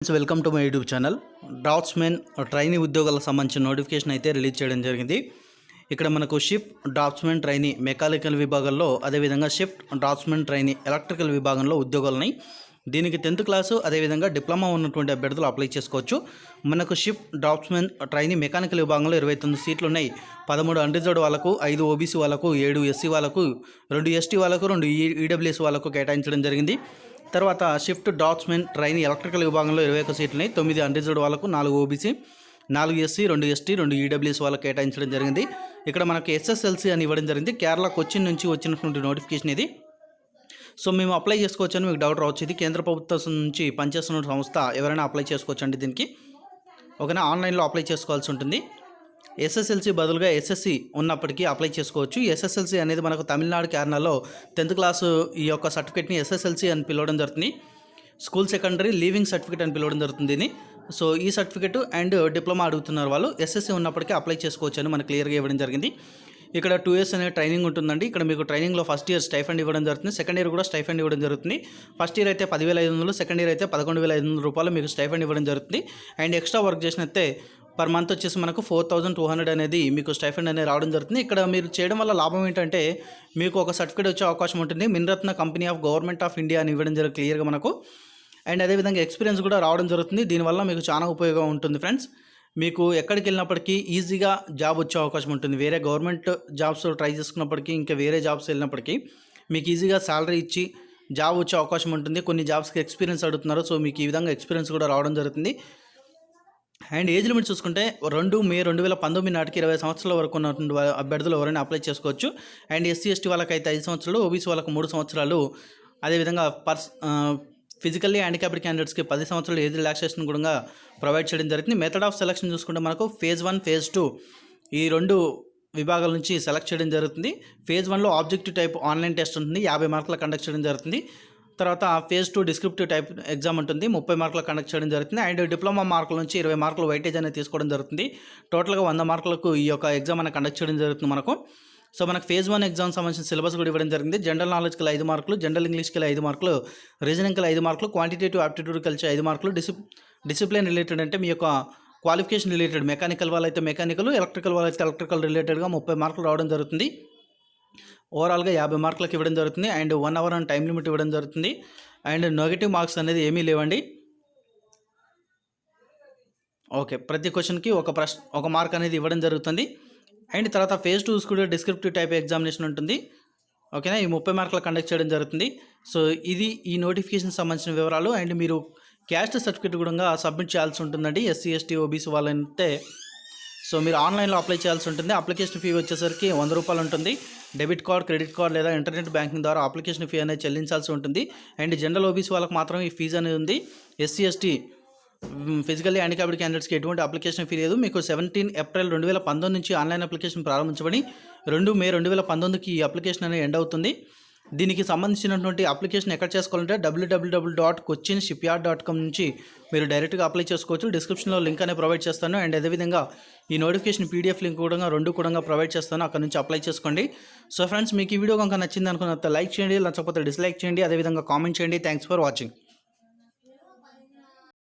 Friends welcome to my YouTube channel draftsmen trainee ఉద్యోగాలకు సంబంధించిన notification అయితే రిలీజ్ చేయడం జరిగింది. ఇక్కడ మనకు షిఫ్ట్ డ్రాఫ్ట్స్మెన్ ట్రైనీ మెకానికల్ విభాగంలో అదేవిధంగా షిఫ్ట్ డ్రాఫ్ట్స్మెన్ ట్రైనీ ఎలక్ట్రికల్ విభాగంలో ఉద్యోగాలని దీనికి టెన్త్ క్లాసు అదేవిధంగా డిప్లొమా ఉన్నటువంటి అభ్యర్థులు అప్లై చేసుకోవచ్చు. మనకు షిఫ్ట్ డ్రాఫ్ట్స్మెన్ ట్రైనీ మెకానికల్ విభాగంలో ఇరవై తొమ్మిది సీట్లు ఉన్నాయి పదమూడు అన్రిజర్వ్డ్ వాళ్ళకు ఐదు ఓబీసీ వాళ్ళకు ఏడు ఎస్సీ వాళ్ళకు రెండు ఎస్టీ వాళ్ళకు రెండు ఈడబ్ల్యూఎస్ వాళ్ళకు కేటాయించడం జరిగింది. తర్వాత షిఫ్ట్ డాట్స్మెన్ ట్రైన్ ఎలక్ట్రికల్ విభాగంలో ఇరవై ఒక సీట్లు ఉన్నాయి తొమ్మిది అన్రిజర్వ్డ్ వాళ్ళకు నాలుగు ఓబీసీ నాలుగు ఎస్సీ రెండు ఎస్టీ రెండు ఈడబ్ల్యూఎస్ వాళ్ళకి కేటాయించడం జరిగింది. ఇక్కడ మనకు ఎస్ఎస్ఎల్సీ అని ఇవ్వడం జరిగింది. కేరళ కొచ్చిన్ నుంచి వచ్చినటువంటి నోటిఫికేషన్ ఇది. సో మేము అప్లై చేసుకోవచ్చు అని మీకు డౌట్ రావచ్చు. ఇది కేంద్ర ప్రభుత్వం నుంచి పనిచేస్తున్న సంస్థ. ఎవరైనా అప్లై చేసుకోవచ్చు అండి దీనికి. ఓకేనా? ఆన్లైన్లో అప్లై చేసుకోవాల్సి ఉంటుంది. ఎస్ఎస్ఎల్సి బదులుగా ఎస్ఎస్సి ఉన్నప్పటికీ అప్లై చేసుకోవచ్చు. ఎస్ఎస్ఎల్సి అనేది మనకు తమిళనాడు కేరళలో టెన్త్ క్లాసు ఈ యొక్క సర్టిఫికేట్ని ఎస్ఎస్ఎల్సి అని పిలవడం జరుగుతుంది. స్కూల్ సెకండరీ లీవింగ్ సర్టిఫికేట్ అని పిలవడం జరుగుతుంది దీన్ని. సో ఈ సర్టిఫికేట్ అండ్ డిప్లొమా అడుగుతున్నారు వాళ్ళు. ఎస్ఎస్సి ఉన్నప్పటికీ అప్లై చేసుకోవచ్చు అని మనకు క్లియర్గా ఇవ్వడం జరిగింది. ఇక్కడ టూ ఇయర్స్ అనే ట్రైనింగ్ ఉంటుందండి. ఇక్కడ మీకు ట్రైనింగ్లో ఫస్ట్ ఇయర్ స్టైఫండ్ ఇవ్వడం జరుగుతుంది. సెకండ్ ఇయర్ కూడా స్టైఫండ్ ఇవ్వడం జరుగుతుంది. ఫస్ట్ ఇయర్ అయితే పదివేల ఐదు వందలు సెకండ్ ఇయర్ అయితే పదకొండు వేల ఐదు వందల రూపాయలు మీకు స్టైఫండ్ ఇవ్వడం జరుగుతుంది. అండ్ ఎక్స్ట్రా వర్క్ చేసినైతే పర్ మంత్ వచ్చేసి మనకు ఫోర్ థౌజండ్ టూ హండ్రెడ్ అనేది మీకు స్టైఫండ్ అనేది రావడం జరుగుతుంది. ఇక్కడ మీరు చేయడం వల్ల లాభం ఏంటంటే మీకు ఒక సర్టిఫికేట్ వచ్చే అవకాశం ఉంటుంది. Miniratna company of government of India అని ఇవ్వడం జరుగుతుంది క్లియర్గా మనకు. అండ్ అదేవిధంగా ఎక్స్పీరియన్స్ కూడా రావడం జరుగుతుంది. దీనివల్ల మీకు చాలా ఉపయోగం ఉంటుంది ఫ్రెండ్స్. మీకు ఎక్కడికి వెళ్ళినప్పటికీ ఈజీగా జాబ్ వచ్చే అవకాశం ఉంటుంది. వేరే గవర్నమెంట్ జాబ్స్ ట్రై చేసుకున్నప్పటికీ ఇంకా వేరే జాబ్స్ వెళ్ళినప్పటికీ మీకు ఈజీగా శాలరీ ఇచ్చి జాబ్ వచ్చే అవకాశం ఉంటుంది. కొన్ని జాబ్స్కి ఎక్స్పీరియన్స్ అడుగుతున్నారు. సో మీకు ఈ విధంగా ఎక్స్పీరియన్స్ కూడా రావడం జరుగుతుంది. అండ్ ఏజ్ లిమిట్ చూసుకుంటే రెండు మే రెండు వేల పంతొమ్మిది నాటికి ఇరవై సంవత్సరాల వరకు ఉన్నటువంటి అభ్యర్థులు ఎవరైనా అప్లై చేసుకోవచ్చు. అండ్ ఎస్సీ ఎస్టీ వాళ్ళకైతే ఐదు సంవత్సరాలు ఓబీసీ వాళ్ళకి మూడు సంవత్సరాలు. అదేవిధంగా పర్స్ ఫిజికల్లీ హ్యాండిక్యాప్డ్ క్యాండిడేట్స్కి పది సంవత్సరాలు ఏజ్ రిలాక్సేషన్ కూడా ప్రొవైడ్ చేయడం జరిగింది మెథడ్ ఆఫ్ సెలక్షన్ చూసుకుంటే మనకు ఫేజ్ వన్ ఫేజ్ టూ ఈ రెండు విభాగాల నుంచి సెలెక్ట్ చేయడం జరుగుతుంది. ఫేజ్ వన్లో ఆబ్జెక్టివ్ టైప్ ఆన్లైన్ టెస్ట్ ఉంటుంది. యాభై మార్కులు కండక్ట్ చేయడం జరుగుతుంది. తర్వాత phase two descriptive type exam ఉంటుంది. ముప్పై మార్కులు కండక్ట్ చేయడం జరుగుతుంది. అండ్ డిప్లొమా మార్కుల నుంచి ఇరవై మార్కులు వైటేజ్ అనేది తీసుకోవడం జరుగుతుంది. టోటల్గా వంద మార్కులకు ఈ యొక్క ఎగ్జామ్ అనేది కండక్ట్ చేయడం జరుగుతుంది మనకు. సో మనకు ఫేజ్ వన్ ఎగ్జామ్ సంబంధించిన సిలబస్ కూడా ఇవ్వడం జరిగింది. జనరల్ నాలెడ్జ్కి ఐదు మార్కులు జనరల్ ఇంగ్లీష్కి ఐదు మార్కులు రీజనింగ్కి ఐదు మార్కులు క్వాంటిటేటివ్ ఆప్టిట్యూడ్ కలిసి ఐదు మార్కులు డిసి డిసిప్లిన్ రిలేటెడ్ అంటే మీ యొక్క క్వాలిఫికేషన్ రిలేటెడ్ మెకానికల్ వాళ్ళైతే మెకానికల్ ఎలక్ట్రికల్ వాళ్ళైతే ఎలక్ట్రికల్ రిలేటెడ్గా ముప్పై మార్కులు రావడం జరుగుతుంది. ఓవరాల్గా యాభై మార్కులకు ఇవ్వడం జరుగుతుంది. And one hour and time limit ఇవ్వడం జరుగుతుంది. అండ్ నెగిటివ్ మార్క్స్ అనేది ఏమీ లేవండి. ఓకే ప్రతి క్వశ్చన్కి ఒక ప్రశ్న ఒక మార్క్ అనేది ఇవ్వడం జరుగుతుంది. అండ్ తర్వాత ఫేజ్ టూ కూడా డిస్క్రిప్టివ్ టైప్ ఎగ్జామినేషన్ ఉంటుంది. ఓకేనా? ఈ ముప్పై మార్కులు కండక్ట్ చేయడం జరుగుతుంది. సో ఇది ఈ నోటిఫికేషన్ సంబంధించిన వివరాలు. అండ్ మీరు క్యాస్ట్ సర్టిఫికేట్ కూడా సబ్మిట్ చేయాల్సి ఉంటుందండి. ఎస్సీ ఎస్టీ ఓబీసీ వాళ్ళంటే సో మీరు ఆన్లైన్లో అప్లై చేయాల్సి ఉంటుంది. అప్లికేషన్ ఫీ వచ్చేసరికి వంద రూపాయలు ఉంటుంది. డెబిట్ కార్డ్ క్రెడిట్ కార్డ్ లేదా ఇంటర్నెట్ బ్యాంకింగ్ ద్వారా అప్లికేషన్ ఫీ అనేది చెల్లించాల్సి ఉంటుంది. అండ్ జనరల్ ఓబీసీ వాళ్ళకి మాత్రం ఈ ఫీజు అనేది ఉంది. ఎస్సీ ఎస్టీ ఫిజికల్లీ హ్యాండిక్యాప్డ్ క్యాండిడేట్స్కి ఎటువంటి అప్లికేషన్ ఫీ లేదు. మీకు సెవెంటీన్ ఏప్రిల్ రెండు వేల పంతొమ్మిది నుంచి ఆన్లైన్ అప్లికేషన్ ప్రారంభించబడి రెండు మే రెండు వేల పంతొమ్మిదికి ఈ అప్లికేషన్ అనేది ఎండ్ అవుతుంది. దీనికి సంబంధించినటువంటి అప్లికేషన్ ఎక్కడ చేసుకోవాలంటే W W W dot Cochin shipyard dot com నుంచి మీరు డైరెక్ట్గా అప్లై చేసుకోవచ్చు. డిస్క్రిప్షన్లో లింక్ అనేది ప్రొవైడ్ చేస్తాను. అండ్ అదేవిధంగా ఈ నోటిఫికేషన్ పీడిఎఫ్ లింక్ కూడా రెండు కూడా ప్రొవైడ్ చేస్తాను. అక్కడ నుంచి అప్లై చేసుకోండి. సో ఫ్రెండ్స్ మీకు ఈ వీడియో కనుక నచ్చింది అనుకున్నంత లైక్ చేయండి. నచ్చకపోతే డిస్లైక్ చేయండి. అదేవిధంగా కామెంట్ చేయండి. Thanks for watching.